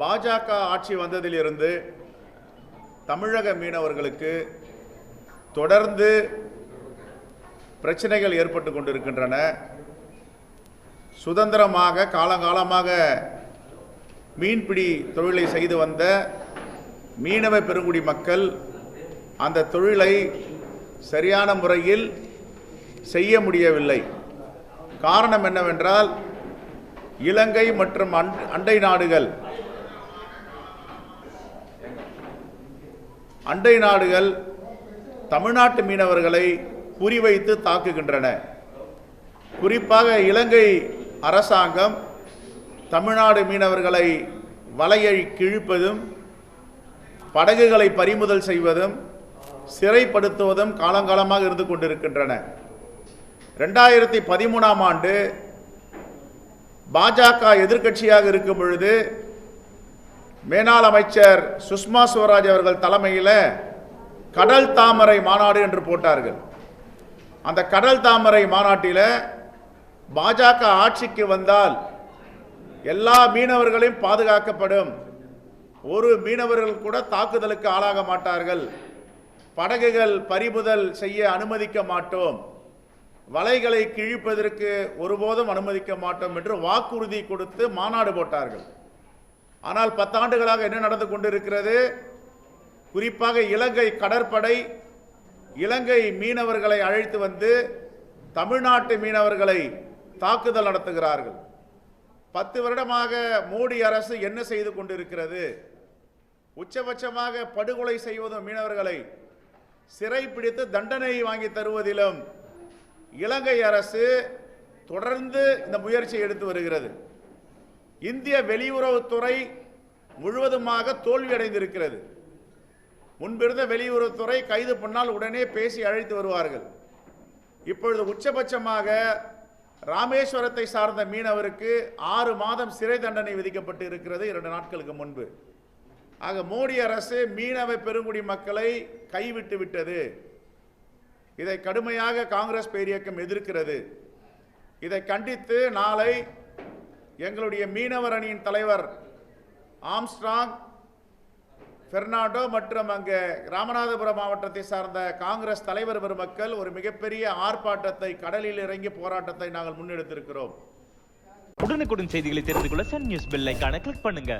பாஜக ஆட்சி வந்ததிலிருந்து தமிழக மீனவர்களுக்கு தொடர்ந்து பிரச்சனைகள் ஏற்பட்டு கொண்டிருக்கின்றன. சுதந்திரமாக காலங்காலமாக மீன்பிடி தொழிலை செய்து வந்த மீனவ பெருங்குடி மக்கள் அந்த தொழிலை சரியான முறையில் செய்ய முடியவில்லை. காரணம் என்னவென்றால் இலங்கை மற்றும் அண்டை நாடுகள் அண்டை நாடுகள் தமிழ்நாட்டு மீனவர்களை குறிவைத்து தாக்குகின்றன. குறிப்பாக இலங்கை அரசாங்கம் தமிழ்நாடு மீனவர்களை வலையை கிழிப்பதும் படகுகளை பறிமுதல் செய்வதும் சிறைப்படுத்துவதும் காலங்காலமாக இருந்து கொண்டிருக்கின்றன. ரெண்டாயிரத்தி பதிமூணாம் ஆண்டு பாஜக எதிர்க்கட்சியாக இருக்கும் பொழுது மேனாள் அமைச்சர் சுஷ்மா சுவராஜ் அவர்கள் தலைமையில் கடல் தாமரை மாநாடு என்று போட்டார்கள். அந்த கடல் தாமரை மாநாட்டில் பாஜக ஆட்சிக்கு வந்தால் எல்லா மீனவர்களையும் பாதுகாக்கப்படும். ஒரு மீனவர்கள் கூட தாக்குதலுக்கு ஆளாக மாட்டார்கள். படகுகள் பறிமுதல் செய்ய அனுமதிக்க மாட்டோம். வலைகளை கிழிப்பதற்கு ஒருபோதும் அனுமதிக்க மாட்டோம் என்று வாக்குறுதி கொடுத்து மாநாடு போட்டார்கள். ஆனால் பத்தாண்டுகளாக என்ன நடந்து கொண்டிருக்கிறது? குறிப்பாக இலங்கை கடற்படை இலங்கை மீனவர்களை அழைத்து வந்து தமிழ்நாட்டு மீனவர்களை தாக்குதல் நடத்துகிறார்கள். பத்து வருடமாக மோடி அரசு என்ன செய்து கொண்டிருக்கிறது? உச்சபட்சமாக படுகொலை செய்வதும் மீனவர்களை சிறைப்பிடித்து தண்டனை வாங்கி தருவதிலும் இலங்கை அரசு தொடர்ந்து இந்த முயற்சி எடுத்து வருகிறது. இந்திய வெளியுறவுத்துறை முழுவதுமாக தோல்வியடைந்திருக்கிறது. முன்பிருந்த வெளியுறவுத்துறை கைது பண்ணால் உடனே பேசி அழைத்து வருவார்கள். இப்பொழுது உச்சபட்சமாக ராமேஸ்வரத்தை சார்ந்த மீனவருக்கு ஆறு மாதம் சிறை தண்டனை விதிக்கப்பட்டு இருக்கிறது இரண்டு நாட்களுக்கு முன்பு. ஆக மோடி அரசு மீனவ பெருங்குடி மக்களை கைவிட்டு விட்டது. இதை கடுமையாக காங்கிரஸ் பேரியக்கம் எதிர்க்கிறது. இதை கண்டித்து நாளை எங்களுடைய மீனவர் அணியின் தலைவர் ஆம்ஸ்ட்ராங் பெர்னாண்டோ மற்றும் அங்கே ராமநாதபுரம் மாவட்டத்தை சார்ந்த காங்கிரஸ் தலைவர் பெருமக்கள் ஒரு மிகப்பெரிய ஆர்ப்பாட்டத்தை கடலில் இறங்கி போராட்டத்தை நாங்கள் முன்னெடுத்திருக்கிறோம். உடனுக்குடன் செய்திகளை தெரிந்து கொள்ள சன் நியூஸ் பெல் ஐக்கான கிளிக் பண்ணுங்க.